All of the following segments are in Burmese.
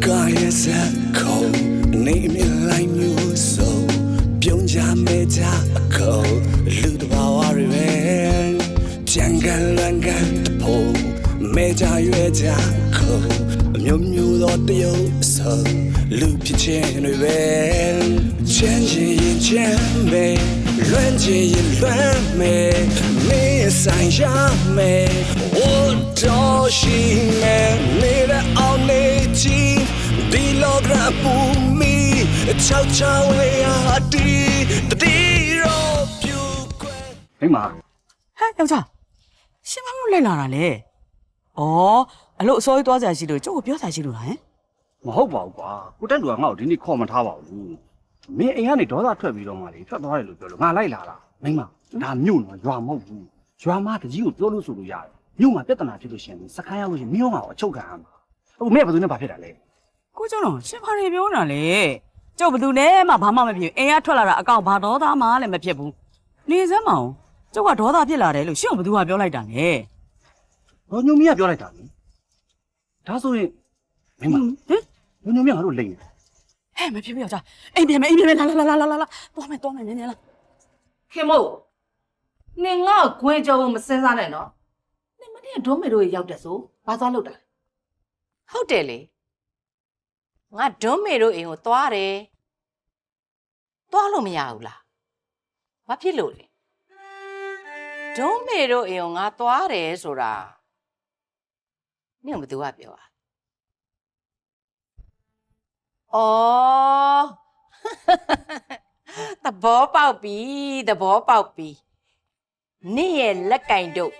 ဆက်ခုံနေမြလိုက်မျိုးစုံပြုံးကြမဲကြအခုံလူတဘာဝတွေပဲပြန်ကန်လန်ကန်တဖို့မဲကြရွယ်ကြခုံအမျိုးမျိုးသောတယုတ်ဆုံလူဖြစ်ခြင်းတွေပဲချမ်းချင်ရင်ချမ်းပဲလွမ်းချင်ရင်လွမ်းမယ်မင်းဆိုင်ရမယ်我တော်ရှိမယ်နေတဲ့အောင်နေချီ ဒီလောကပူမီချောက်ချောက်ဝေးဟာတီတတိရောပြူကွယ်မိမဟဲ့ယောက်ျားရှင်မမို့လိုက်လာတာလေဩအလို့အစိုးရသွားကြရှိလို့ကျုပ်ကိုပြောစားရှိလို့လားဟင်မဟုတ်ပါဘူးကွာကိုတက်လူကငါ့ကိုဒီနေ့ခေါ်မထားပါဘူးမင်းအိမ်ကနေဒေါသထွက်ပြီးတော့မှလေထွက်သွားတယ်လို့ပြောလို့ငါလိုက်လာတာမိမဒါမြို့နော်ရွာမဟုတ်ဘူးရွာမတကြီးကိုပြောလို့ဆိုလို့ရတယ်မြို့မှာပြဿနာဖြစ်လို့ရှိရင်စခန်းရောက်လို့ရှိရင်မြို့မှာအချုပ်ခံရမှာအခုမင်းကဘယ်သူနဲ့ဘာဖြစ်တာလဲ ကိုကျောင်းတော်ရှင်ဘာတွေပြောနေတာလဲကျုပ်ဘယ်သူနဲ့မှဘာမှမဖြစ်ဘူးအိမ်ကထွက်လာတာအကောင်ဘာဒေါသမှလည်းမဖြစ်ဘူးနေစမ်းမအောင်ကျုပ်ကဒေါသဖြစ်လာတယ်လို့ရှင်ကဘယ်သူကပြောလိုက်တာလဲဘောညုံမီကပြောလိုက်တာလေဒါဆိုရင်မိမဟင်ညုံညုံမီကငါတို့လိမ့်နေဟဲ့မဖြစ်ဘူးယောက်ျားအိမ်ပြန်မယ်အိမ်ပြန်မယ်လာလာလာလာလာလာသွားမယ်သွားမယ်နည်းနည်းလာခင်မို့နင်ငါ့ကိုခွင့်ကြောမစင်းစားနဲ့နော်နင်မနေ့ကဒုံးမေတို့ရောက်တယ်ဆိုဘာသွားလုပ်တာလဲဟုတ်တယ်လေ ငါဒွန်းမေတို့အိမ်ကိုသွားတယ်သွားလို့မရဘူးလားဘာဖြစ်လို့လဲဒွန်းမေတို့အိမ်ကိုငါသွားတယ်ဆိုတာနင့်ကဘယ်သူကပြောอ่ะအော်သဘောပေါက်ပြီသဘောပေါက်ပြီနင့်ရဲ့လက်ကင်တို့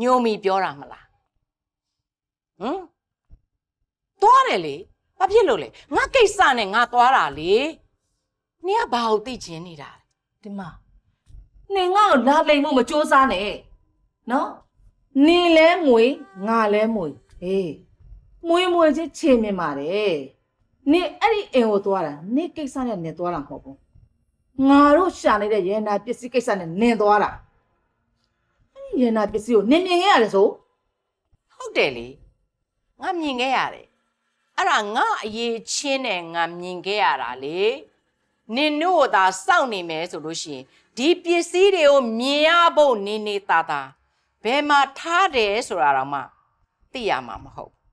ညိုမီပြောတာမလားဟမ်သွားတယ်လေ ဘာဖြစ်လို့လဲငါကိစ္စနဲ့ငါသွားတာလေနင်ကဘာကိုသိချင်နေတာလဲဒီမှာနင်ငါ့ကိုလာလိမ်မှုမစူးစားနဲ့နော်နင်လဲမွေငါလဲမွေဟေးမွေမွေချင်းချေမြင်ပါတယ်နင်အဲ့ဒီအိမ်ကိုသွားတာနင်ကိစ္စနဲ့နင်သွားတာမဟုတ်ဘူးငါတို့ရှာနေတဲ့ရေနာပစ္စည်းကိစ္စနဲ့နင်သွားတာအဲ့ဒီရေနာပစ္စည်းကိုနင်မြင်ခဲ့ရတယ်ဆိုဟုတ်တယ်လေငါမြင်ခဲ့ရတယ် အဲ့ဒါငါအရေးချင်းနဲ့ငါမြင်ခဲ့ရတာလေနင်တို့ကသာစောင့်နေမယ်ဆိုလို့ရှိရင်ဒီပစ္စည်းတွေကိုမြင်ရဖို့နေနေတာတာဘယ်မှာထားတယ်ဆိုတာတော့မှသိရမှာမဟုတ်ဘူး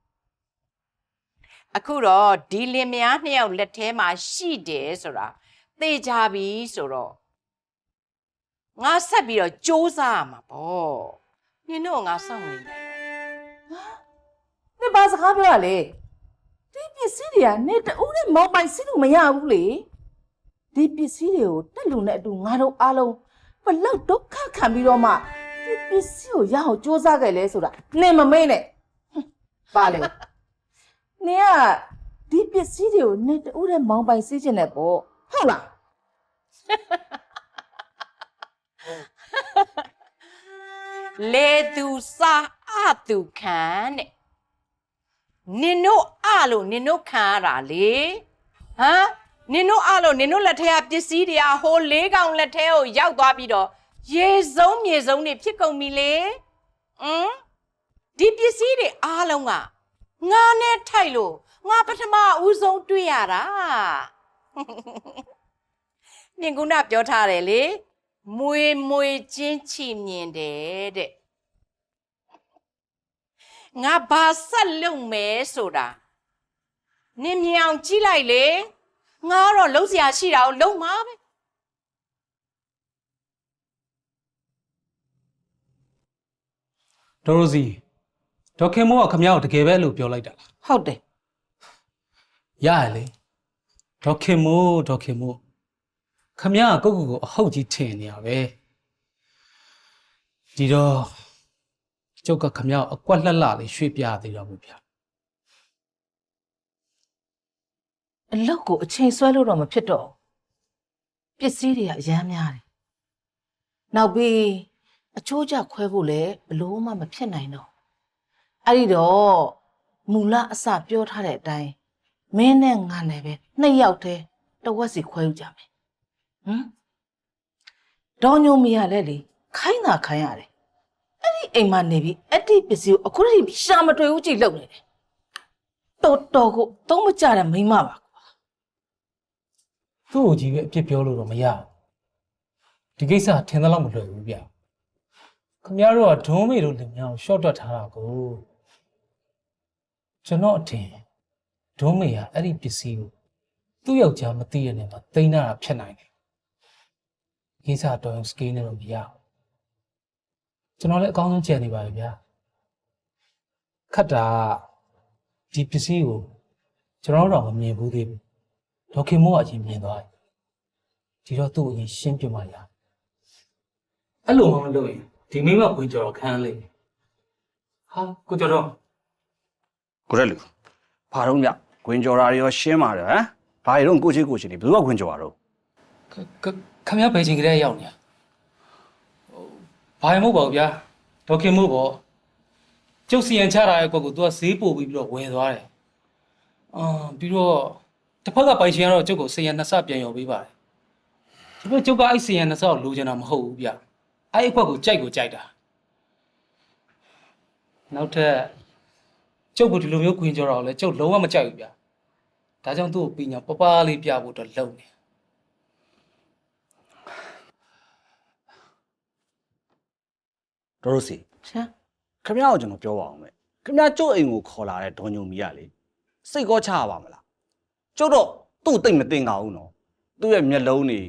အခုတော့ဒီလင်မယားနှစ်ယောက်လက်ထဲမှာရှိတယ်ဆိုတာသိကြပြီဆိုတော့ငါဆက်ပြီးတော့စူးစမ်းရမှာပေါ့နင်တို့ကငါစောင့်နေတယ်နင်ဘာစကားပြောရလဲ ဒီပစ္စည်းတွေကနေတူးနဲ့မောင်းပိုင်စီးလို့မရဘူးလေဒီပစ္စည်းတွေကိုတက်လူနဲ့အတူငါတို့အားလုံးဘလောက်ဒုက္ခခံပြီးတော့မှဒီပစ္စည်းကိုရအောင်စူးစမ်းခဲ့လဲဆိုတာနင်မမေ့နဲ့ဟွန်းပါလေနင်ကဒီပစ္စည်းတွေကိုနေတူးနဲ့မောင်းပိုင်စီးခြင်းနဲ့ပေါ့ဟုတ်လားလေသူစားအသူခံတဲ့ နင်တို့အလို့နင်တို့ခံရတာလေဟမ်နင်တို့အလို့နင်တို့လက်ထက်ကပစ္စည်းတွေကဟိုလေးကောင်လက်ထဲကိုရောက်သွားပြီးတော့ရေစုံမြေစုံတွေဖြစ်ကုန်ပြီလေဟမ်ဒီပစ္စည်းတွေအားလုံးကငါနဲ့ထိုက်လို့ငါပထမဦးဆုံးတွေ့ရတာနင်ကုနာပြောထားတယ်လေမွေမွေချင်းချီမြင်တယ်တဲ့ ငါဘာဆက်လုပ်မယ်ဆိုတာနင်မြင်အောင်ကြည့်လိုက်လေငါကတော့လုံးစရာရှိတာကိုလုံးမှာပဲဒေါ်ရိုစီဒေါက်ခင်မိုးကခမ ्या ကိုတကယ်ပဲလို့ပြောလိုက်တာလားဟုတ်တယ်ရရလေဒေါက်ခင်မိုးဒေါက်ခင်မိုးခမ ्या ကကိုယ့်ကိုယ်ကိုအဟုတ်ကြီးထင်နေရပဲဒီတော့ ကျုပ်ကခမ ्या ကိုအကွက်လှက်လှလေးရွှေ့ပြသေးတော့ဘူးဗျာအလောက်ကိုအချိန်ဆွဲလို့တော့မဖြစ်တော့ဘူးပစ္စည်းတွေကအများများတယ်နောက်ပြီးအချိုးကျခွဲဖို့လည်းဘလို့မှမဖြစ်နိုင်တော့အဲ့ဒီတော့မူလအစပြောထားတဲ့အတိုင်းမင်းနဲ့ငါနဲ့ပဲနှစ်ယောက်တည်းတစ်ဝက်စီခွဲယူကြမယ်ဟမ်ဒေါ်ညုံမရလဲလေခိုင်းတာခိုင်းရတယ် အဲ့ဒီအိမ်မှာနေပြီးအဲ့ဒီပစ္စည်းကိုအခုထိရှာမတွေ့ဘူးကြည့်လုံနေတယ်တော်တော်ကိုသုံးမကြတဲ့မိန်းမပါကွာသူ့ကိုကြီးပဲအပြစ်ပြောလို့တော့မရဘူးဒီကိစ္စထင်သလောက်မလွယ်ဘူးဗျခမရတို့ကဒုံးမေတို့လူများကိုရှော့တွက်ထားတာကိုကျွန်တော်အထင်ဒုံးမေကအဲ့ဒီပစ္စည်းကိုသူ့ယောက်ျားမသိရတဲ့မှာတိန်းတာဖြစ်နိုင်တယ်ကိစ္စတော်ရင်စကေးနဲ့တော့မရဘူး ကျွန်တော်လည်းအကောင်းဆုံးကြံနေပါပြီဗျာခတ်တာကဒီပစ္စည်းကိုကျွန်တော်တို့တော့မမြင်ဘူးသေးဘူးဒေါက်ခင်မိုးကအရင်မြင်သွားတယ်ဒီတော့သူ့ကိုအရင်ရှင်းပြမှရအဲ့လိုမှမလုပ်ရင်ဒီမိမကိုကြော်တော့ခံရလိမ့်မယ်ဟာကိုကြော်တော့ကိုရက်လူဘာတော့ညဂွင်ကြော်တာတွေရောရှင်းပါတယ်ဟမ်ဘာတွေတော့ကိုချင်းကိုချင်းနေဘယ်သူကဂွင်ကြော်တာတော့ခခခမရဘယ်ချိန်ကလေးရောက်နေဟို ဘာမှမဟုတ်ပါဘူးဗျာဒေါက်ခင်မိုးပေါ့ကျုပ်စီရင်ချတာရဲ့ကွက်ကိုသူကဈေးပို့ပြီးပြီးတော့ဝယ်သွားတယ်အာပြီးတော့တစ်ဖက်ကပိုင်ရှင်ကတော့ကျုပ်ကိုစီရင်နှစ်ဆပြန်ရော်ပေးပါတယ်ဒီဘက်ကျုပ်ကအဲ့စီရင်နှစ်ဆကိုလိုချင်တာမဟုတ်ဘူးဗျာအဲ့အခွက်ကိုကြိုက်ကိုကြိုက်တာနောက်ထပ်ကျုပ်ကဒီလိုမျိုးခွင်ကြော်တော့လဲကျုပ်လုံးဝမကြိုက်ဘူးဗျာဒါကြောင့်သူ့ကိုပညာပပလေးပြဖို့တော့လုပ်နေ တော်တော်စီချမ်းခမရကိုကျွန်တော်ပြောပါအောင်မယ်ခမရကျုပ်အိမ်ကိုခေါ်လာတဲ့ဒေါ်ညုံမီကလေစိတ်ကောချရပါမလားကျုပ်တော့သူ့တိတ်မတင်ပါဘူးနော်သူ့ရဲ့မျက်လုံးတွေ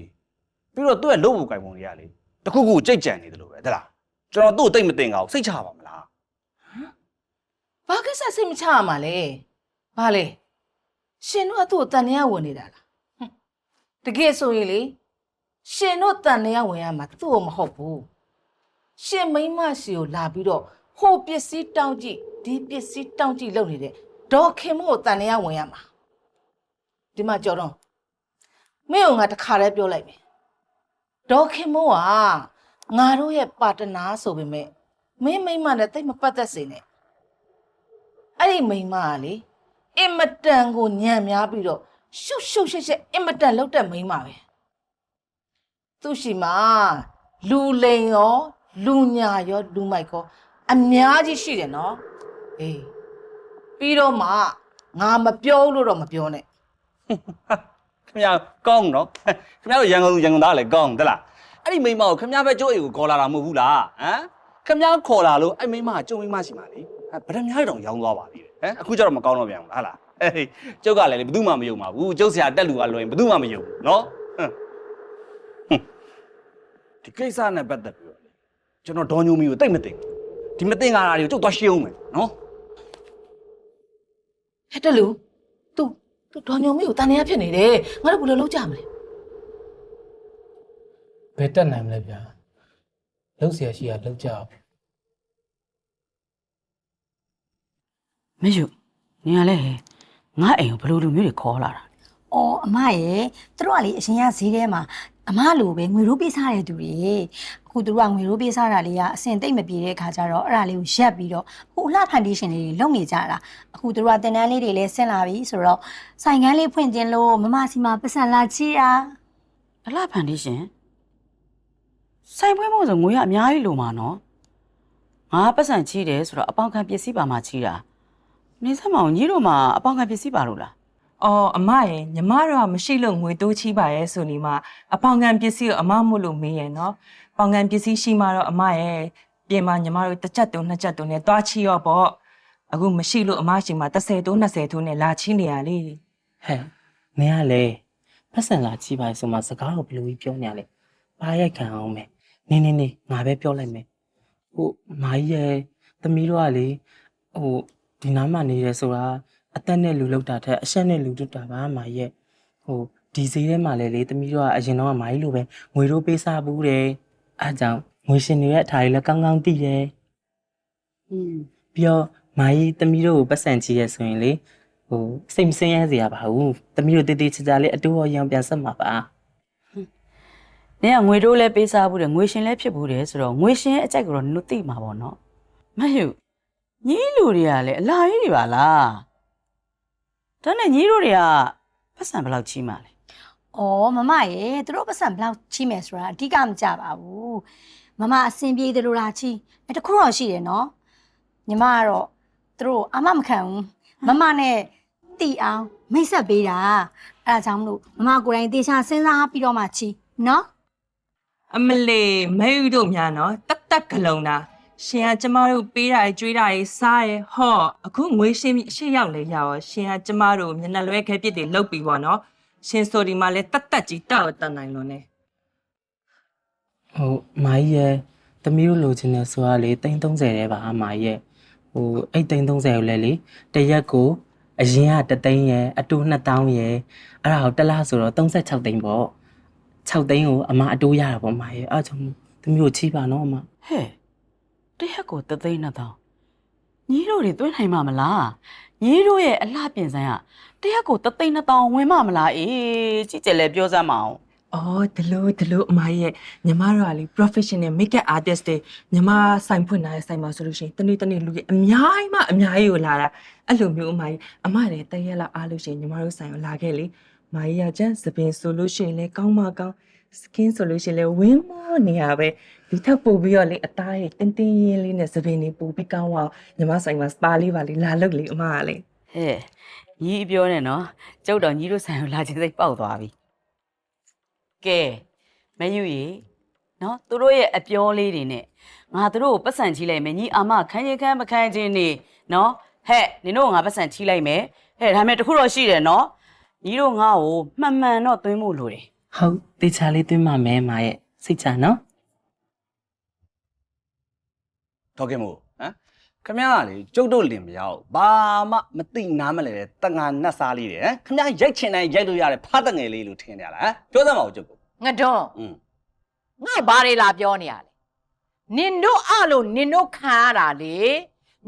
ပြီးတော့သူ့ရဲ့လုပ်ဖို့ကြိုင်ပုံတွေကလေတခုခုကြိတ်ကြံနေတယ်လို့ပဲတဲ့လားကျွန်တော်သူ့တိတ်မတင်ပါဘူးစိတ်ချပါမလားဘာကိစ္စစိတ်မချရမှာလဲဘာလဲရှင်တို့ကသူ့ကိုတန်နေရဝင်နေတာလားဟွန်းတကယ်ဆိုရင်လေရှင်တို့တန်နေရဝင်ရမှာသူ့ကိုမဟုတ်ဘူး ရှင်မိန်းမရှိကိုလာပြီးတော့ဟိုပစ္စည်းတောင်းကြည့်ဒီပစ္စည်းတောင်းကြည့်လုပ်နေတဲ့ဒေါ်ခင်မို့ကိုတန်နေရဝင်ရမှာဒီမှာကြော်တော့မင်းကငါတခါတည်းပြောလိုက်မယ်ဒေါ်ခင်မို့ကငါတို့ရဲ့ပါတနာဆိုပေမဲ့မင်းမိန်းမနဲ့တိတ်မပတ်သက်စေနဲ့အဲ့ဒီမိန်းမကလေအင်မတန်ကိုညံ့များပြီးတော့ရှုပ်ရှုပ်ရှက်ရှက်အင်မတန်လောက်တဲ့မိန်းမပဲသူရှိမှာလူလိန်ရော လူညာရောလူမိုက်ရောအများကြီးရှိတယ်နော်အေးပြီးတော့မှငါမပြောလို့တော့မပြောနဲ့ခမရကောင်းနော်ခမရတို့ရန်ကုန်သူရန်ကုန်သားလည်းကောင်းတဲ့လားအဲ့ဒီမိန်းမကိုခမရပဲကျုပ်အိမ်ကိုခေါ်လာတာမဟုတ်ဘူးလားဟမ်ခမရခေါ်လာလို့အဲ့မိန်းမကကျုပ်မိန်းမရှိမှလေဗဒများတောင်ရောင်းသွားပါသေးတယ်ဟမ်အခုကျတော့မကောင်းတော့ပြန်ဘူးလားဟာလားအေးကျုပ်ကလည်းလေဘယ်သူမှမယုံပါဘူးကျုပ်ဆရာတက်လူကလွယ်ရင်ဘယ်သူမှမယုံဘူးနော်ဟမ်ဒီကိစ္စနဲ့ပတ်သက်ပြီးတော့လေ ကျွန်တော်ဒေါ်ညိုမီကိုတိတ်မသိဘူးဒီမသိငါတာတွေကိုကျုပ်သွားရှင်းအောင်မယ်နော် ဟဲ့တက်လူသူသူဒေါ်ညုံမီကိုတန်နေရဖြစ်နေတယ်ငါတို့ဘယ်လိုလုပ်ကြမလဲ ဘယ်တက်နိုင်မလဲဗျာလှုပ်เสียရှိရလှုပ်ကြအောင် မယူနင်ကလည်းဟဲ့ငါအိမ်ကိုဘယ်လိုလူမျိုးတွေခေါ်လာတာ ။အော်အမရဲ့သူတို့ကလေအရှင်ရဈေးထဲမှာ အမလိုပဲငွေရိုးပေးစားတဲ့သူတွေအခုသူတို့ကငွေရိုးပေးစားတာလေးကအစင်တိတ်မပြေတဲ့ခါကျတော့အဲ့ဒါလေးကိုရက်ပြီးတော့အခုအလှဖန်တီးရှင်လေးတွေလုပ်နေကြတာအခုသူတို့ကတင်တန်းလေးတွေလည်းဆင်းလာပြီဆိုတော့ဆိုင်ကန်းလေးဖွင့်ခြင်းလို့မမစီမပတ်စံလာချီတာအလှဖန်တီးရှင်ဆိုင်ပွဲမို့ဆိုငွေကအများကြီးလိုမှာနော်ငါပတ်စံချီးတယ်ဆိုတော့အပေါင်ခံပစ္စည်းပါမှချီးတာနေစမောင်ညီတို့မှာအပေါင်ခံပစ္စည်းပါလို့လား အော်အမရဲ့ညီမတို့ကမရှိလို့ငွေတိုးချီးပါရဲ့ဆိုနေမှအပေါင်ခံပစ္စည်းကိုအမမို့လို့မေးရဲ့နော်။ပေါင်ခံပစ္စည်းရှိမှတော့အမရဲ့ပြင်မှာညီမတို့တစ်ချက်တုံးနှစ်ချက်တုံးနဲ့တွားချီရောပေါ့။အခုမရှိလို့အမရှိမှ30တိုး20တိုးနဲ့လာချီနေရလေဟဲ့မင်းကလေပတ်စံလာကြည့်ပါဆိုမှစကားကိုဘယ်လိုကြီးပြောနေရလဲပါရိုက်ခံအောင်မယ်နေနေနေငါပဲပြောလိုက်မယ်ဟိုမာကြီးရဲ့သမီးတို့ကလေဟိုဒီနားမှာနေတယ်ဆိုတာ အသက်နဲ့လူလောက်တာထက်အဆက်နဲ့လူတူတာပါမာကြီးရဲ့ဟိုဒီဈေးထဲမှာလေလေသမီးတို့ကအရင်တော့ကမာကြီးလိုပဲငွေတို့ပေးစားဘူးတယ်အားကြောင့်ငွေရှင်တွေရဲ့အထာကြီးလည်းကောင်းကောင်းသိတယ်อืมပြီးတော့မာကြီးသမီးတို့ကိုပတ်စံချီရဲဆိုရင်လေဟိုစိတ်မစင်းရဲစရာပါဘူးသမီးတို့တေးသေးချာချာလေးအတူရောရောင်ပြန်ဆက်မှာပါနင်ကငွေတိုးလဲပေးစားဘူးတယ်ငွေရှင်လဲဖြစ်ဘူးတယ်ဆိုတော့ငွေရှင်ရဲ့အကြိုက်ကိုတော့နင်တို့သိမှာပေါ့နော်မယူညီလူတွေကလည်းအလားကြီးတွေပါလား ဒါနဲ့ညီတို့တွေကပတ်စံဘယ်လောက်ချီးမှလဲ။အော်မမရဲ့သူတို့ပတ်စံဘယ်လောက်ချီးမယ်ဆိုတာအဓိကမကြပါဘူး။မမအစင်ပြေတယ်လို့လားချီးအဲတခုတော့ရှိတယ်နော်။ညီမကတော့သူတို့အာမမခံဘူး။မမနဲ့တီအောင်မိတ်ဆက်ပေးတာအဲ့ဒါကြောင့်မလို့မမကိုယ်တိုင်တေချာစဉ်းစားပြီးတော့မှချီနော်အမလေးမဲယူတို့များနော်တက်တက်ကလုံတာ ရှင်ကကျမတို့ပေးတာကြွေးတာရေးစားရဟော့အခုငွေရှင်းပြီးအရှိရောက်လေရရောရှင်ကကျမတို့မျက်နှာလွဲခဲပြစ်တွေလုတ်ပြီးပေါ့နော်ရှင်ဆိုဒီမှာလဲတက်တက်ကြီးတောက်တန်နိုင်လို့ ਨੇ ဟိုမာကြီးရဲ့သမီးတို့လိုချင်တယ်ဆိုတာလေတိန်း30တဲ့ပါမာကြီးရဲ့ဟိုအဲ့တိန်း30ကိုလည်းလေတရက်ကိုအရင်ကတသိန်းရဲ့အတူ2000ရဲ့အဲ့ဒါကိုတစ်လားဆိုတော့36သိန်းပေါ့6သိန်းကိုအမအတူရတာပေါ့မာကြီးအဲ့ဒါကြောင့်သမီးတို့ချီးပါနော်အမဟဲ့ တရက်ကိုတသိန်းနှစ်သောင်းညီတို့တွေသွင်းနိုင်မှာမလားညီတို့ရဲ့အလှပြင်ဆိုင်ကတရက်ကိုတသိန်းနှစ်သောင်းဝင်မှာမလားအေးကြည့်ကြလဲပြောစမ်းမအောင်အော်ဒီလိုဒီလိုအမရဲ့ညီမတို့ကလေ professional makeup artist တွေညီမဆိုင်ဖွင့်ထားတဲ့ဆိုင်မှာဆိုလို့ရှိရင်တနေ့တနေ့လူကြီးအများကြီးမှအများကြီးကိုလာတာအဲ့လိုမျိုးအမကြီးအမလည်းတရက်လောက်အားလို့ရှိရင်ညီမတို့ဆိုင်ကိုလာခဲ့လေမာကြီးကကျန်းသပင်ဆိုလို့ရှိရင်လည်းကောင်းမကောင်း skin ဆိုလို့ရှိရင်လည်းဝင်းမောနေရပဲဒီထက်ပိုပြီးတော့လေအသားရတင်းတင်းရင်းလေးနဲ့သပင်တွေပိုပြီးကောင်းအောင်ညီမဆိုင်မှာ spa လေးပါလေလာလုပ်လေအမကလေဟဲ့ညီအပြောနဲ့နော်ကျုပ်တော်ညီတို့ဆိုင်ကိုလာခြင်းစိတ်ပေါက်သွားပြီကဲမယူရီနော်သူတို့ရဲ့အပြောလေးတွေနဲ့ငါတို့ကိုပတ်စံချီလိုက်မယ်ညီအာမခန်းရင်ခန်းမခန်းချင်းနေနော်ဟဲ့နင်တို့ကငါပတ်စံချီလိုက်မယ်ဟဲ့ဒါပေမဲ့တခုတော့ရှိတယ်နော်ညီတို့ငါ့ကိုမှန်မှန်တော့သွင်းဖို့လိုတယ် ဟုတ်တေချာလေးသွင်းပါမယ်မာရဲ့စိတ်ချနော်တော်ကင်မို့ဟမ်ခမရကလေကျုပ်တို့လင်မရောက်ဘာမှမသိနားမလဲတဲ့တငါနတ်စားလေးတွေဟမ်ခမရရိုက်ချင်တိုင်းရိုက်လို့ရတယ်ဖားတငယ်လေးလို့ထင်ကြလားဟမ်ပြောစမ်းပါဦးကျုပ်ကိုငါတော့อืมငါဘာတွေလာပြောနေရလဲနင်တို့အလို့နင်တို့ခံရတာလေ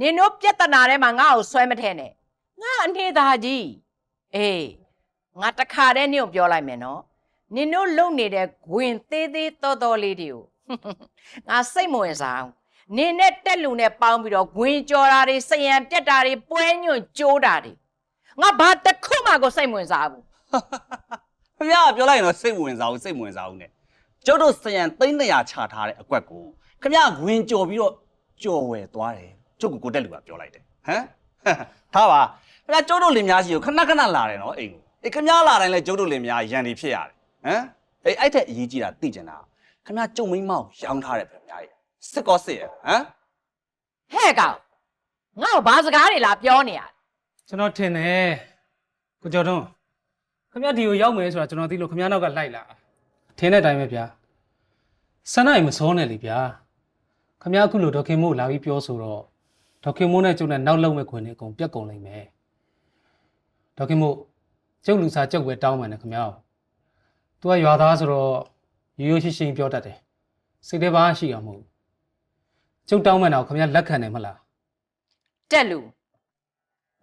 နင်တို့ပြဿနာထဲမှာငါ့ကိုဆွဲမထဲနဲ့ငါအနေသားကြီးအေးငါတခါတည်းနင့်ကိုပြောလိုက်မယ်နော် နင်တို့လုံနေတဲ့ဂွင်သေးသေးတော်တော်လေးတွေကိုငါစိတ်မဝင်စားဘူးနင်နဲ့တက်လူနဲ့ပေါင်းပြီးတော့ဂွင်ကြော်တာတွေစယံပြက်တာတွေပွဲညွန့်ကြိုးတာတွေငါဘာတစ်ခုမှကိုစိတ်မဝင်စားဘူးခမရကပြောလိုက်ရင်တော့စိတ်ဝင်စားဘူးစိတ်ဝင်စားဘူးနဲ့ကျုပ်တို့စရန်သိန်း100ချထားတဲ့အကွက်ကိုခမရဝင်ကြော်ပြီးတော့ကြော်ဝယ်သွားတယ်ကျုပ်ကကိုတက်လူကပြောလိုက်တယ်ဟမ်ထားပါခမရကျုပ်တို့လင်များရှိကိုခဏခဏလာတယ်နော်အိမ်ကိုအေးခမရလာတိုင်းလဲကျုပ်တို့လင်များရန်ဒီဖြစ်ရတယ် ဟမ်အေးအဲ့ထက်အရေးကြီးတာသိကျင်တာခမရကျုံမိန်းမောက်ရောင်းထားတယ်ဗျာများကြီးစစ်ကောစစ်ရဟမ်ဟဲ့ကောင်ငါ့ကိုဘာစကားတွေလာပြောနေရလဲကျွန်တော်ထင်တယ်ကိုကျော်တွန်းခမရဒီကိုရောက်မယ်ဆိုတာကျွန်တော်သိလို့ခမရနောက်ကလိုက်လာထင်တဲ့အတိုင်းပဲဗျာဆန္ဒရင်မစောနဲ့လေဗျာခမရအခုလိုဒေါခင်မို့လာပြီးပြောဆိုတော့ဒေါခင်မို့နဲ့ကျုပ်နဲ့နောက်လုံးမဲ့ခွင်နေအကုန်ပြက်ကုန်လိမ့်မယ်ဒေါခင်မို့ကျုပ်လူစားကျုပ်ပဲတောင်းမှန်တယ်ခမရ သူကရွာသားဆိုတော့ရိုးရိုးရှင်းရှင်းပြောတတ်တယ်စိတ်ထဲပါရှိအောင်မဟုတ်ဘူးကျုပ်တောင်းမှန်တော့ခမရလက်ခံတယ်မဟုတ်လားတက်လူ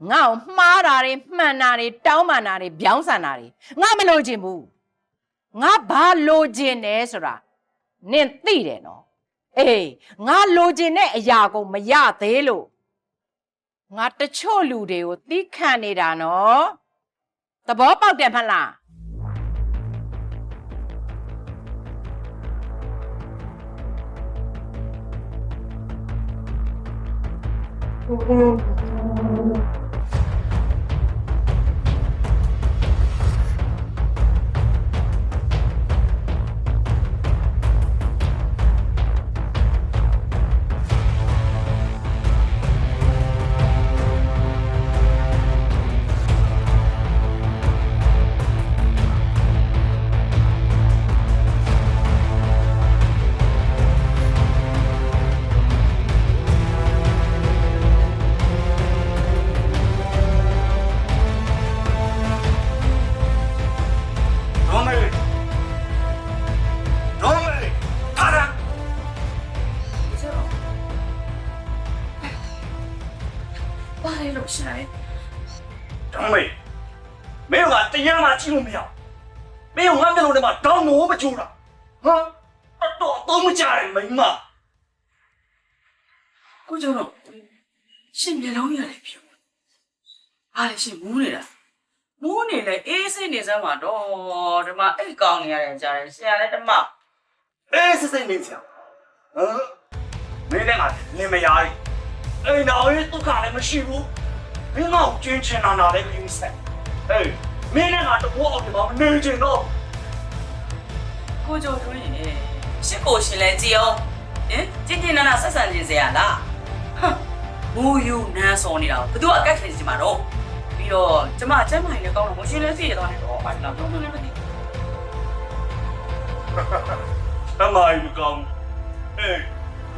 ငါ့ကိုမှားတာတွေမှန်တာတွေတောင်းပန်တာတွေဗျောင်းဆန်တာတွေငါမလိုချင်ဘူးငါဘာလိုချင်တယ်ဆိုတာနင်သိတယ်နော်အေးငါလိုချင်တဲ့အရာကိုမရသေးလို့ငါတချို့လူတွေကိုသီးခံနေတာနော်သဘောပေါက်တယ်မလား ဒေါ် ကြည့်လို့မရမင်းကငါမျက်လုံးထဲမှာတောင်းမိုးမကြိုးတာဟမ်အတော့တော့မကြတယ်မိမကိုကျော်တော့ရှင်မျက်လုံးရတယ်ဖြူအားလေရှင်မူးနေတာမူးနေလေအေးစိတ်နေစမ်းပါတော့ဒီမှာအိတ်ကောင်းနေရတယ်ကြားတယ်ဆရာလည်းတမအေးစစ်စစ်နေချင်ဟမ်မင်းလည်းငါလင်မယားကြီးအိမ်တော်ရေးဒုက္ခလည်းမရှိဘူးမင်းငါ့ကိုကျင်းချင်တာနာလည်းမင်းဆက်ဟေး မင်းနဲ့ငါတဘောအောင်ဒီမှာမနေချင်တော့ကိုကြိုထွင်းရင်ရှစ်ကိုရှင်လဲကြည်အောင်ဟင်ကျင်းကျင်းနာနာဆက်ဆံနေစေရလားဟမ်ဘူယူနန်းစောနေတာဘသူကအကက်ခဲစီမှာတော့ပြီးတော့ကျမကျမ်းမိုင်လည်းကောင်းတော့မရှင်လဲသိရတော့နေတော့ဘာလို့တော့လည်းမသိအမိုင်းမကောင်းဟေး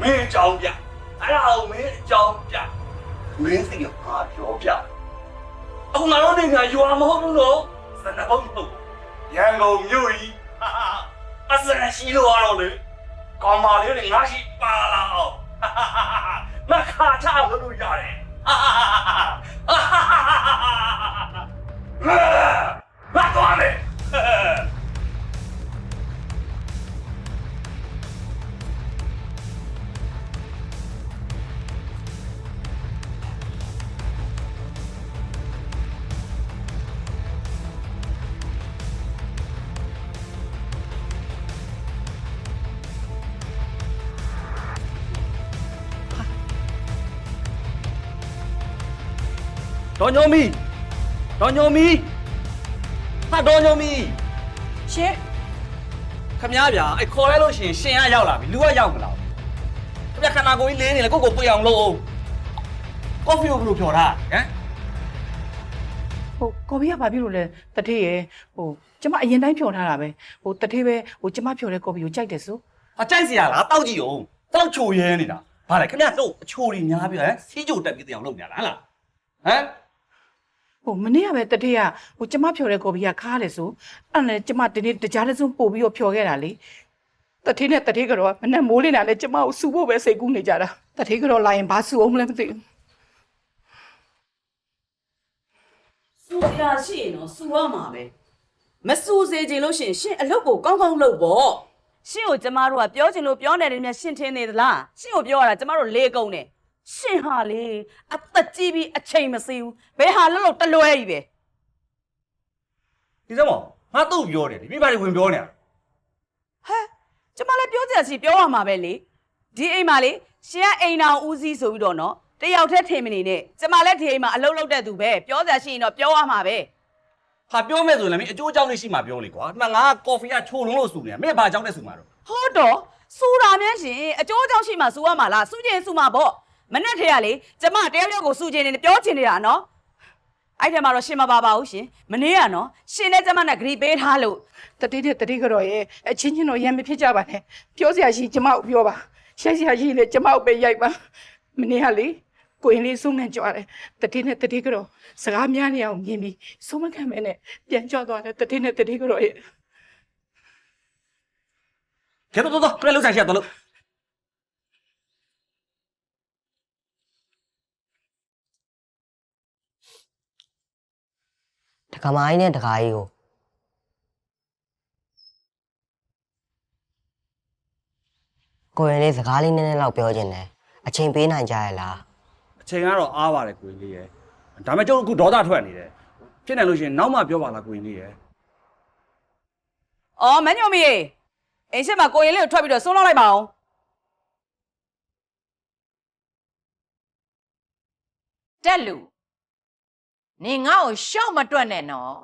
မင်းအကြောင်းပြအဲ့ဒါကိုမင်းအကြောင်းပြမင်းစီကဘာပြောပြ အခုငါတို့နေငါယွာမဟုတ်ဘူးနော်စနဘုံဟုတ်ရန်ကုန်မြို့ကြီးဟာဟာအစရရှိလို့ရတော့လေကောင်းပါလေငါရှိပါလာအောင်ဟာဟာဟာမခါချလို့လို့ရတယ်ဟာဟာဟာဟာဟာတော့မယ် ဒေါ်ညိုမီဒေါ်ညိုမီဟာဒေါ်ညိုမီရှင်ခမရဗျာအဲ့ခေါ်ရလို့ရှင်ရှင်ကရောက်လာပြီလူကရောက်မလာဘူးခမရခန္ဓာကိုယ်ကြီးလေးနေလေကိုယ့်ကိုယ်ပွေအောင်လုပ်အောင်ကော်ဖီကိုဘယ်လိုဖြော်ထားဟမ်ဟိုကော်ဖီကဘာဖြစ်လို့လဲတထေးရယ်ဟိုကျမအရင်တိုင်းဖြော်ထားတာပဲဟိုတထေးပဲဟိုကျမဖြော်တဲ့ကော်ဖီကိုကြိုက်တယ်ဆိုအကြိုက်စရာလားတောက်ကြည့်အောင်တောက်ချိုရဲနေတာဘာလဲခင်ဗျာတို့အချိုတွေများပြီဟမ်စီးချိုတက်ပြီးတရားလုပ်နေလားဟလားဟမ် ဟိုမနေ့ကပဲတထေးကဟိုကျမဖြော်တဲ့ကော်ဖီကခါတယ်ဆိုအဲ့ဒါနဲ့ကျမဒီနေ့တကြားတစ်စုံပို့ပြီးတော့ဖြော်ခဲ့တာလေတထေးနဲ့တထေးကတော့မနဲ့မိုးလင်းတာနဲ့ကျမကိုစူဖို့ပဲစိတ်ကူးနေကြတာတထေးကတော့လာရင်ဘာစူအောင်မလဲမသိဘူးစူရရှိရင်တော့စူရမှာပဲမစူစေချင်လို့ရှရင်ရှင်အလုပ်ကိုကောင်းကောင်းလုပ်ပေါ့ရှင်ကိုကျမတို့ကပြောချင်လို့ပြောနေတယ်မြတ်ရှင်ထင်နေသလားရှင်ကိုပြောရတာကျမတို့လေးကုံတယ် ရှင်ဟာလေအသက်ကြီးပြီးအချိန်မစီဘူးဘယ်ဟာလို့လို့တလွဲကြီးပဲဒီစမောငါတို့ပြောတယ်ဒီမိဘတွေဝင်ပြောနေတာဟဲ့ကျမလည်းပြောစရာရှိပြောရမှာပဲလေဒီအိမ်မှာလေရှင်ကအိမ်တော်ဦးစီးဆိုပြီးတော့နော်တယောက်တည်းထင်မနေနဲ့ကျမလည်းဒီအိမ်မှာအလုပ်လုပ်တဲ့သူပဲပြောစရာရှိရင်တော့ပြောရမှာပဲဟာပြောမဲ့ဆိုရင်လည်းမင်းအကျိုးအကြောင်းလေးရှိမှပြောလေကွာဒီမှာငါကကော်ဖီကချိုလုံးလို့စူနေတာမင်းဘာအကြောင်းနဲ့စူမှာတော့ဟုတ်တော့စူတာများရှင်အကျိုးအကြောင်းရှိမှစူရမှာလားစူချင်စူမှာပေါ့ မနဲ့ထဲကလေကျမတယောက်ယောက်ကိုစူချင်နေတယ်ပြောချင်နေတာနော်အဲ့ထဲမှာတော့ရှင်မပါပါဘူးရှင်မနေ့ကနော်ရှင်နဲ့ကျမနဲ့ဂရီပေးထားလို့တတိတဲ့တတိကတော့ရဲ့အချင်းချင်းတော့ရံမဖြစ်ကြပါနဲ့ပြောစရာရှိကျမကိုပြောပါရိုက်စရာရှိလေကျမကိုပဲရိုက်ပါမနေ့ကလေကိုရင်လေးဆုံးခံကြွားတယ်တတိနဲ့တတိကတော့စကားများနေအောင်မြင်ပြီးဆုံးမခံမဲနဲ့ပြန်ကြွသွားတယ်တတိနဲ့တတိကတော့ရဲ့ကဲတော့တော့တော့ခဏလောက်ဆိုင်ရှိရတော့လို့ က္ကမိုင်းနဲ့တက္ကကြီးကိုကိုရင်လေးစကားလေးနည်းနည်းလောက်ပြောခြင်းတယ်အချိန်ပေးနိုင်ကြရဲ့လားအချိန်ကတော့အားပါတယ်ကိုရင်လေးရယ်ဒါပေမဲ့ကျုပ်အခုဒေါသထွက်နေတယ်ဖြစ်နေလို့ရှရင်နောက်မှပြောပါလားကိုရင်လေးရယ်အော်မညိုမီရေအိမ်ရှိမှာကိုရင်လေးကိုထွက်ပြီးတော့ဆုံးလောက်လိုက်ပါအောင်တက်လူ နင်ငါ့ကိုရှော့မတွက်နဲ့နော်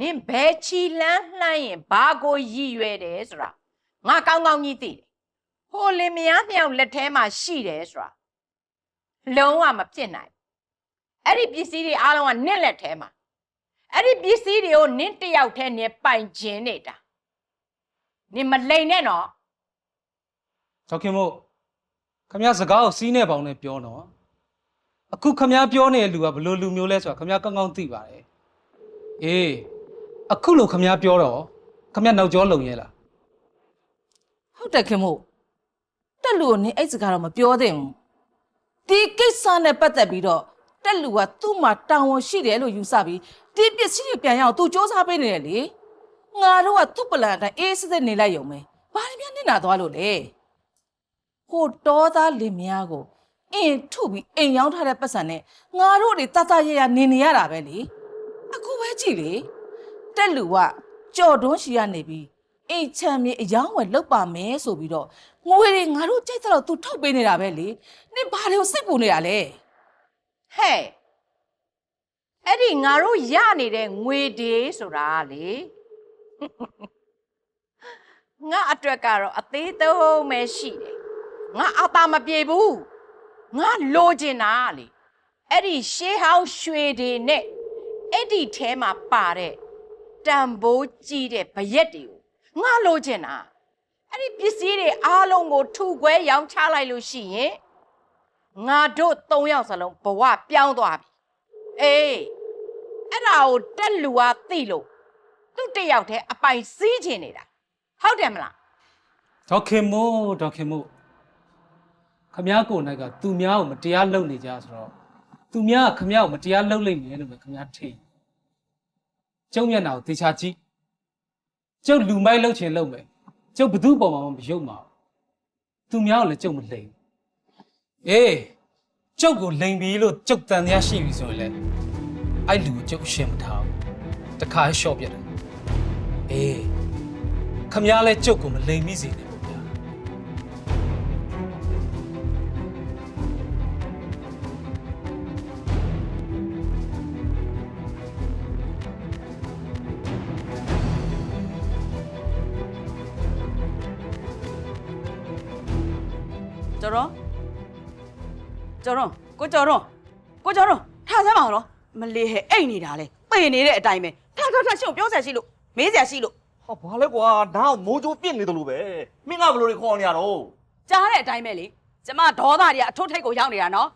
နင်ဘဲချီလန်းလှမ်းရင်ဘာကိုရည်ရွယ်တယ်ဆိုတာငါကောင်းကောင်းကြီးသိတယ်ဟိုလင်မယားမြောက်လက်ထဲမှာရှိတယ်ဆိုတာလုံးဝမဖြစ်နိုင်အဲ့ဒီပစ္စည်းတွေအားလုံးကနင့်လက်ထဲမှာအဲ့ဒီပစ္စည်းတွေကိုနင့်တယောက်တည်းနဲ့ပိုင်ခြင်းနေတာနင်မလိန်နဲ့နော်ကျောက်ခင်မို့ခမရစကားကိုစီးနေပေါင်းနဲ့ပြောတော့ အခုခမရပြောနေတဲ့လူကဘယ်လိုလူမျိုးလဲဆိုတာခမရကောင်းကောင်းသိပါတယ်အေးအခုလို့ခမရပြောတော့ခမရနောက်ကျောလုံရဲလားဟုတ်တယ်ခင်မို့တက်လူကိုနင်အဲ့စကားတော့မပြောသင့်ဘူးဒီကိစ္စနဲ့ပတ်သက်ပြီးတော့တက်လူကသူ့မှာတာဝန်ရှိတယ်လို့ယူဆပြီးဒီပစ္စည်းတွေပြန်ရအောင်သူစ조사ပေးနေတယ်လေငါတို့ကသူ့ပလန်အတိုင်းအေးစစ်စစ်နေလိုက်ရုံပဲဘာလို့များနစ်နာသွားလို့လဲဟိုတောသားလင်မယားကို အင်းထုပြီးအိမ်ရောက်ထားတဲ့ပတ်စံနဲ့ငါတို့တွေတတရရနေနေရတာပဲလေအခုပဲကြည့်လေတက်လူကကြော်တွန်းရှိရနေပြီးအိမ်ချမ်းမြေအယောင်းဝယ်လောက်ပါမယ်ဆိုပြီးတော့ငွေတွေငါတို့ကြိုက်တဲ့တော့သူထုတ်ပေးနေတာပဲလေနင်ဘာလို့စိတ်ပူနေတာလဲဟဲ့အဲ့ဒီငါတို့ရနေတဲ့ငွေတွေဆိုတာကလေငါအတွက်ကတော့အသေးသုံးပဲရှိတယ်ငါအသာမပြေဘူး ငါလိုချင်တာကလေအဲ့ဒီရှေးဟောင်းရွှေတွေနဲ့အဲ့ဒီထဲမှာပါတဲ့တံပိုးကြီးတဲ့ဗရက်တွေကိုငါလိုချင်တာအဲ့ဒီပစ္စည်းတွေအားလုံးကိုထုခွဲရောင်းချလိုက်လို့ရှိရင်ငါတို့၃ယောက်စလုံးဘဝပြောင်းသွားပြီအေးအဲ့ဒါကိုတက်လူကသိလို့သူ့တစ်ယောက်တည်းအပိုင်စီးချင်နေတာဟုတ်တယ်မလားဒေါက်ခင်မို့ဒေါက်ခင်မို့ ခမ ्या ကိုယ်၌ကသူများကိုမတရားလုပ်နေကြဆိုတော့သူများကခမ ्या ကိုမတရားလုပ်လိမ့်မယ်လို့ပဲခမ ्या ထင်ကျုံမျက်နှာကိုသေချာကြည့်ကျုပ်လူမိုက်လုပ်ချင်လုပ်မယ်ကျုပ်ဘသူ့ပေါ်မှာမယုံပါဘူးသူများကိုလည်းကျုပ်မလိမ်အေးကျုပ်ကိုလိမ်ပြီလို့ကျုပ်တန်တရားရှိပြီဆိုရင်လေအဲ့လူကိုကျုပ်အရှင်းမထားဘူးတခါရှော့ပြတယ်အေး ခမ ्या လဲကြုတ်ကိုမလိမ်မိစေနဲ့ ့ ကျော်တော့ကျော်တော့ကိုကျော်တော့ကိုကျော်တော့ထားစမ်းမအောင်တော့မလေးဟဲ့အိတ်နေတာလေပေနေတဲ့အတိုင်းပဲထားထားထားရှုပ်ပြောစရာရှိလို့မေးစရာရှိလို့ဟောဘာလဲကွာနားကိုမိုးကြိုးပြစ်နေတယ်လို့ပဲမင်းကဘယ်လိုတွေခေါ်နေရတော့ကြားတဲ့အတိုင်းပဲလေကျမဒေါသတွေကအထွတ်ထိပ်ကိုရောက်နေတာနော်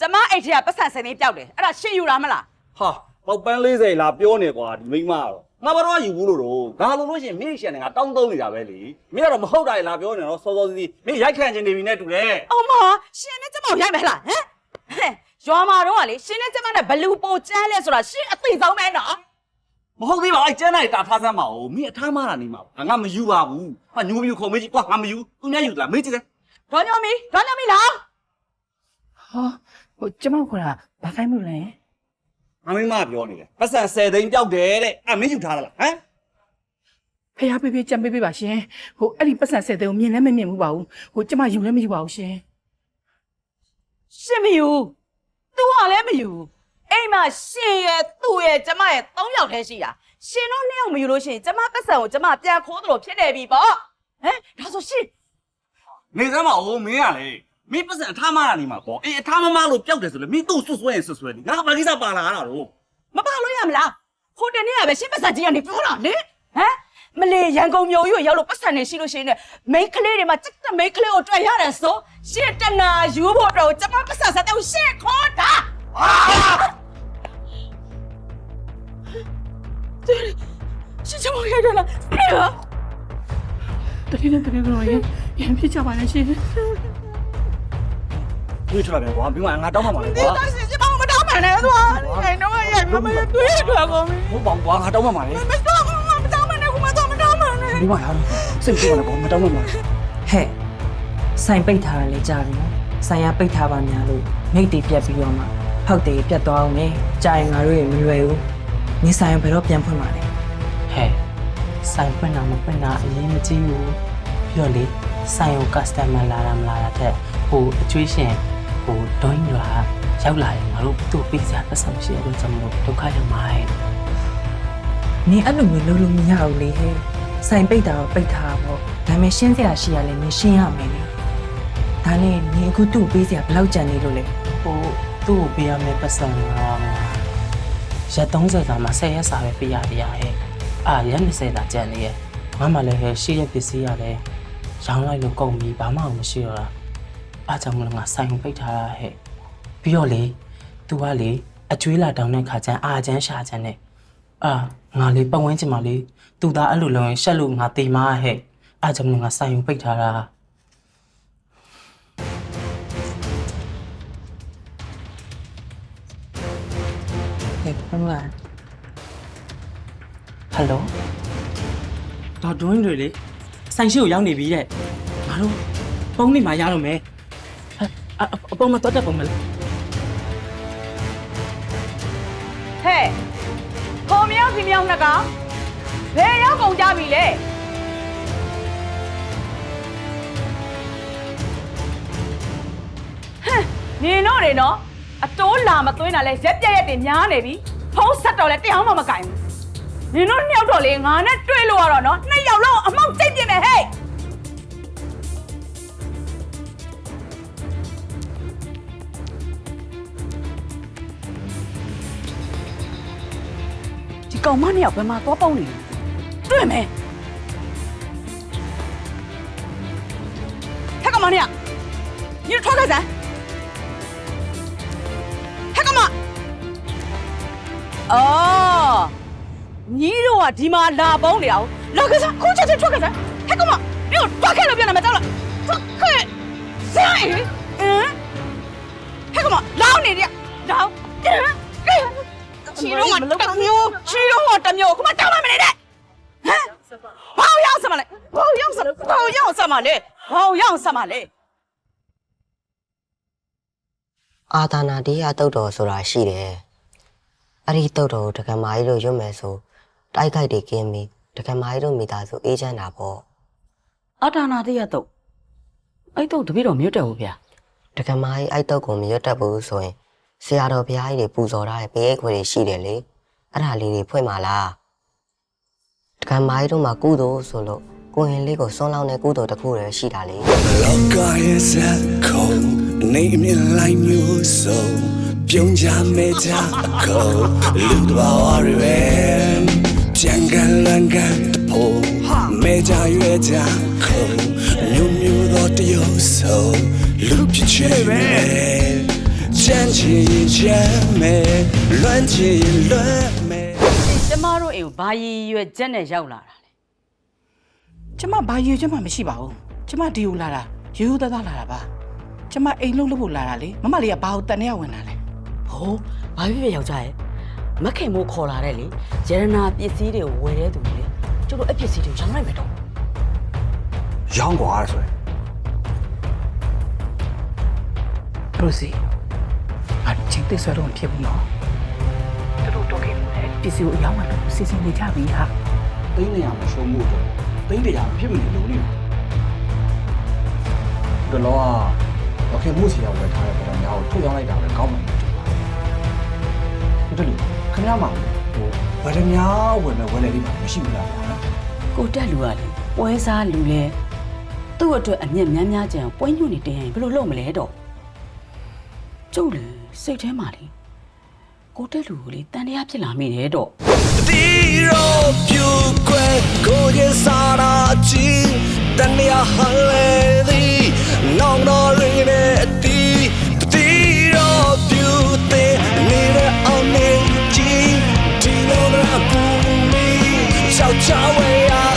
ကျမအိတ်ထဲကပတ်စံစနေပျောက်တယ်အဲ့ဒါရှင်းယူတာမလားဟာပေါက်ပန်း40လာပြောနေကွာဒီမိန်းမကတော့ ငါဘာတော့ယူဘူးလို့တော့ဒါလို့လို့ရှိရင်မင်းရှန်နေကတောင်းသုံးနေတာပဲလေမင်းကတော့မဟုတ်တာလေလာပြောနေတော့စောစောစီးစီးမင်းရိုက်ခံချင်နေပြီနဲ့တူတယ်အမရှင်နဲ့ကျမကိုရိုက်မယ်ဟလားဟမ်ဟဲ့ရွာမာတော့ကလေရှင်နဲ့ကျမနဲ့ဘလူပိုကျန်းလဲဆိုတာရှင်အသိဆုံးပဲနော်မဟုတ်သေးပါဘူးအဲ့ကျန်းနိုင်တာထားစမ်းပါဦးမင်းအထားမတာနေမှာပါငါမယူပါဘူးဟာညိုမျိုးခေါ်မေးကြည့်ကွာငါမယူသူများယူသလားမေးကြည့်စမ်းဒေါ်ညောမီဒေါ်ညောမီလားဟောဟိုကျမခေါ်တာဘာခိုင်းမလို့ လဲငါမင်းမပြောနေတယ်ပတ်စံ10သိန်းပျောက်တယ်တဲ့အဲ့မင်းယူထားသလားဟမ်ဖះဖေးဖေးကြံပေးပေးပါရှင်ဟိုအဲ့ဒီပတ်စံဆက်တဲ့ကိုမြင်လည်းမမြင်ဘူးပါဘူးဟိုကျမယူလည်းမယူပါဘူးရှင်ရှင်မယူသူကလည်းမယူအိမ်မှာရှင်ရဲ့သူ့ရဲ့ကျမရဲ့၃ယောက်တည်းရှိတာရှင်တို့နှစ်ယောက်မယူလို့ရှိရင်ကျမပတ်စံကိုကျမပြန်ခိုးသလိုဖြစ်နေပြီပေါ့ဟမ်ဒါဆိုရှင်နေစမ်းပါဦးမင်းကလေ မင်းပတ်စံအထားမတာနေမှာပေါ့အေးအထားမမလို့ပျောက်တယ်ဆိုလေမင်းသူ့ဆွဆွဲရင်ဆွဆွဲလေငါဘာကိစ္စပါလာတာတော့မပါလို့ရမလားဟိုတနေ့ကပဲရှင်ပတ်စံကြီးကနေပြောတာလေဟမ်မလေးရန်ကုန်မြို့ကြီးကိုရောက်လို့ပတ်စံနေရှိလို့ရှိရင်လည်းမိန်းကလေးတွေမှာစက်တမိန်းကလေးကိုတွေ့ရတယ်ဆိုရှင်တနာယူဖို့တော့ကျမပတ်စံဆက်တဲ့ကိုရှင်ခေါ်တာရှင်ချမောရရလားပြေပါတတိနဲ့တတိကတော့ရင်ရင်ဖြစ်ကြပါနဲ့ရှင် တွေးထွက်လာပြန်ကွာပြီးမှငါတောင်းမှမှာလေကွာဒါရှင်ကျမမတောင်းမှန်နဲ့သွားနိုင်တော့ရိုက်မမတွေးထွက်ကုန်ပြီဟုတ်ပါဘူးကွာငါတောင်းမှမှာလေမတောင်းမတောင်းမနဲ့ကမတောင်းမတောင်းမနဲ့ပြီးမှရတော့စိတ်ပြေပါနဲ့ကွာမတောင်းမှမှာဟဲ့ဆိုင်ပိတ်ထားရလေကြာပြီနော်ဆိုင်ရပိတ်ထားပါများလို့မိတ်တွေပြတ်ပြီးတော့မှဖောက်တွေပြတ်သွားအောင်မယ်ကြာရင်ငါတို့ရေမလွယ်ဘူးနေဆိုင်ဘယ်တော့ပြန်ဖွင့်ပါလဲဟဲ့ဆိုင်ပွင့်တာမပွင့်တာအရင်မကြည့်ဘူးပြီးတော့လေဆိုင်ကို customer လာတာမလာတာတဲ့ဟိုအကျွေးရှင် ဟိုဒွိုင်းရွာရောက်လာရင်ငါတို့သူ့ပေးစားပတ်စံရှိတယ်ကျွန်တော်ဒုက္ခရောက်မှာဟဲ့နေအဲ့လိုမျိုးလုပ်လို့မရဘူးလေဟဲ့ဆိုင်ပိတ်တာတော့ပိတ်ထားပါပေါ့ဒါပေမဲ့ရှင်းစရာရှိရလဲမင်းရှင်းရမယ်လေဒါနဲ့နေအခုသူ့ကိုပေးစရာဘယ်လောက်ကြံနေလို့လဲဟိုသူ့ကိုပေးရမယ့်ပတ်စံကရက်30ကမှ10ရက်စာပဲပေးရတရားဟဲ့အာရက်20သာကျန်နေရဲ့ငါမှလည်းဟဲ့ရှေ့ရက်ပစ္စည်းရတယ်ရောင်းလိုက်လို့ကုန်ပြီဘာမှမရှိတော့တာ အားကြောင့်မလို့ငါဆိုင်ကိုပိတ်ထားတာဟဲ့ပြီးတော့လေ तू ကလေအကျွေးလာတောင်းတဲ့ခါကျန်အာချမ်းရှာချမ်းနဲ့အာငါလေပတ်ဝန်းကျင်မှာလေ तू သားအဲ့လိုလုံးရင်ရှက်လို့ငါတေမားဟဲ့အားကြောင့်မလို့ငါဆိုင်ကိုပိတ်ထားတာဟဲ့ဘယ်မှာဟယ်လိုဒေါ်ဒွင်းတွေလေဆိုင်ရှိကိုရောက်နေပြီတဲ့ငါတို့ပုံးနေမှာရတော့မယ်ဟာ အအပုံးမတော့တဲ့ပုံးမလားဟဲ့ခေါ်မြောက်ဒီမြောက်နှစ်ကောင်ဘယ်ရောက်ကုန်ကြပြီလဲဟမ်နင်တို့တွေနော်အတိုးလာမသွင်းတာလဲရက်ပြက်ရက်တွေများနေပြီဖုံးဆက်တော့လဲတရားမှမကင်ဘူးနင်တို့နှစ်ယောက်တော့လေငါနဲ့တွေ့လို့ရတော့နော်နှစ်ယောက်လုံးအမောက်ကျိတ်ပြမယ်ဟဲ့ ကောင်မနဲ့ကဘယ်မှာသွားပေါက်နေလဲတွေ့မယ်ဟဲ့ကောင်မနဲ့ကညထွက်ခဲ့စမ်းဟဲ့ကောင်မအော်ညီတို့ကဒီမှာလာပေါင်းနေအောင်လာခဲ့စမ်းခုချက်ချင်းထွက်ခဲ့စမ်းဟဲ့ကောင်မညထွက်ခဲ့လို့ပြန်လာမကြောက်လားထွက်ခဲ့စမ်းဟင်ဟဲ့ကောင်မလောင်းနေတယ်လောင်း ချီတော့ကတမျိုးချီတော့ကတမျိုးခမတောင်းမနေနဲ့ဟမ်ဘာရောက်စမလဲဘာရောက်စမလဲဘာရောက်စမလဲဘာရောက်စမလဲအာသာနာတရားတုတ်တော်ဆိုတာရှိတယ်အဲ့ဒီတုတ်တော်ကိုတက္ကမကြီးတို့ရွတ်မယ်ဆိုတိုက်ခိုက်တွေကင်းပြီးတက္ကမကြီးတို့မိသားစုအေးချမ်းတာပေါ့အထာနာတရားတော့အဲ့တော့တပည့်တော်မြတ်တယ်ဘူးဗျာတက္ကမကြီးအဲ့တုတ်ကိုမရွတ်တတ်ဘူးဆိုရင် ဆရာတော်ဘုရားကြီးတွေပူဇော်ထားတဲ့ဘေးအိတ်ခွေတွေရှိတယ်လေအဲ့ဒါလေးတွေဖွင့်ပါလားတက္ကမကြီးတို့မှာကုသိုလ်ဆိုလို့ကိုရင်လေးကိုစွန့်လောင်းတဲ့ကုသိုလ်တစ်ခုတည်းရှိတာလေလောကရဲ့ဇက်ခုံနေမြင်လိုက်မျိုးစုံပြုံးကြမဲကြအခုံလူတော်ဝရပဲကြံကန်လန်ကန်တဖို့မဲကြရွယ်ကြခုံမျိုးမျိုးသောတရုပ်ဆုံးလူပြချေပဲချမ်းချင်ချ မ်းမဲလွမ်းချင်လွမ်းမဲကျမတို့အိမ်ကိုဘာရည်ရွယ်ချက်နဲ့ရောက်လာတာလဲကျမဘာရွေချက်မှမရှိပါဘူးကျမဒီကိုလာတာရိုးရိုးသားသားလာတာပါကျမအိမ်လုံးလို့ဖို့လာတာလေမမလေးကဘာကိုတန်နေရဝင်လာလဲဟိုးဘာဖြစ်ဖြစ်ယောက်ျားရဲ့မခင်မိုးခေါ်လာတဲ့လေရတနာပစ္စည်းတွေကိုဝယ်တဲ့သူတွေလေကျတို့အပစ္စည်းတွေကိုရောင်းလိုက်မယ်တော့ရောင်းကွာဆိုရင်ဘရိုစီအချင်း သိဆွဲတော့မဖြစ်ဘူးနော်သူတို့တော့ခင်ဗျပစ္စည်းကိုအရောက်ဝင်လို့စီစဉ်နေကြပြီဟာသိန်းနေရမရှုံးမှုတော့သိန်းတရာမဖြစ်မနေလုံးနေမှာဒီလောကတော့ခင်မှုစီရဝယ်ထားတဲ့ပုံများကိုထုတ်ရောင်းလိုက်တာပဲကောင်းမှန်းတူပါတယ်ဒီလိုခင်ဗျားမှာဟိုဗဒများဝယ်မဲ့ဝယ်လေလေးမှမရှိဘူးလားဗျာကိုတက်လူကလေပွဲစားလူလဲသူ့အတွက်အမျက်များများကြံပွဲညွန့်နေတင်ရင်ဘယ်လိုလုပ်မလဲတော့ကျုပ်လေ စိတ်ထဲမှာလေကိုတက်လူကိုလေတန်တရားဖြစ်လာမိတယ်တော့ဒီရောပြူခွဲကိုရစားရာချီတန်တရားဟလေဒီနောင်တော်ရင်းနဲ့တီဒီရောပြူတဲ့နေရအောင်နေကြီးဒီနောင်ရပူမီချောက်ချဝေးရ